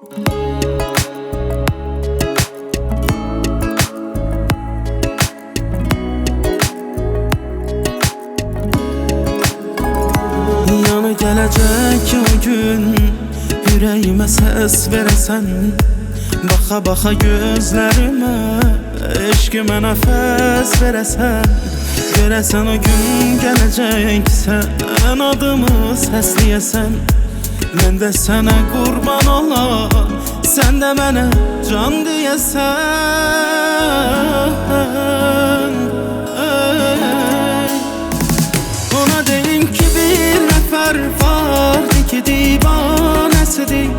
Yanı gelecek o gün Yüreğime ses veresen. Baxa baxa gözlerime Eşkime nefes veresen. Göresen o gün gelecek Sen adımı sesleyesen Ben de sana kurban olan Sen de bana can Ey. Ona deyin ki bir nefer vardı ki divanesidir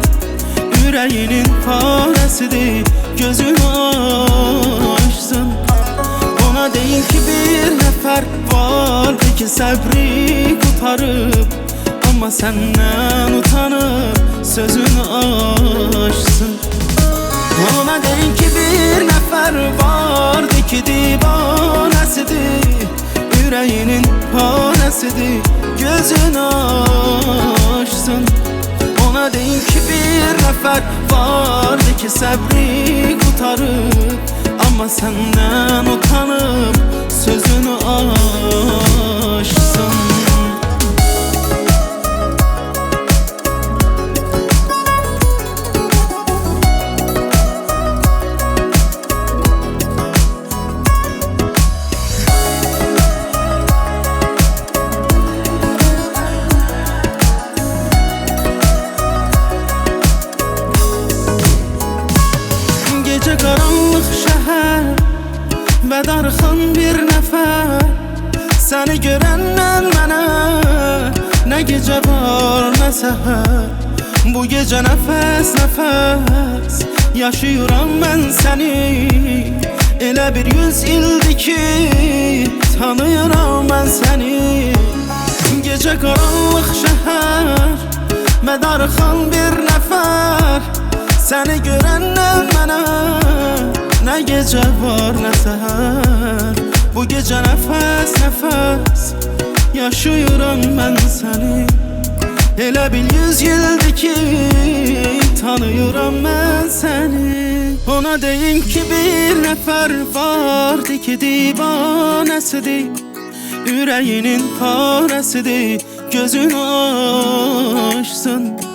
Yüreğinin faresidir Gözünü açsın Ona deyin ki bir nefer vardı ki sabri kurtarıp Ama senden utanıp sözünü açsın. Ona deyin ki bir nefer vardı ki divanesidir. Yüreğinin panesidir gözün açsın. Ona deyin ki bir nefer vardı ki sabri kurtarıp Ama senden utanıp Ve darıxan bir nefer. Seni görenden mənə Ne gece var ne seher. Bu gece nefes nefes Yaşıyorum ben seni. Elə bir yüz ildir ki Tanıyorum ben seni. Gece karanlık şehir Ve darıxan bir nefer. Səni görəndən mənə Ne gece var ne seher. Bu gece nefes nefes Yaşıyorum ben seni. Elə bil yüz yıldır ki Tanıyorum ben seni. Ona deyin ki bir nefer vardı ki divanesidir. Ürəyinin parəsidir Gözün açsın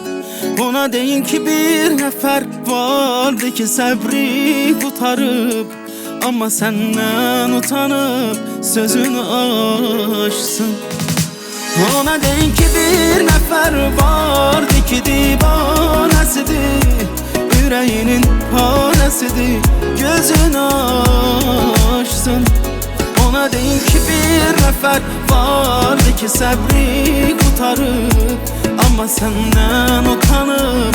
ona deyin ki bir nefer vardı ki sabri kurtarıp Ama senden utanıp sözünü açsın. Ona deyin ki bir nefer vardı ki divanesidir Yüreğinin panesidir gözünü açsın. Ona deyin ki bir nefer vardı ki sabri kurtarıp Ama senden utanıp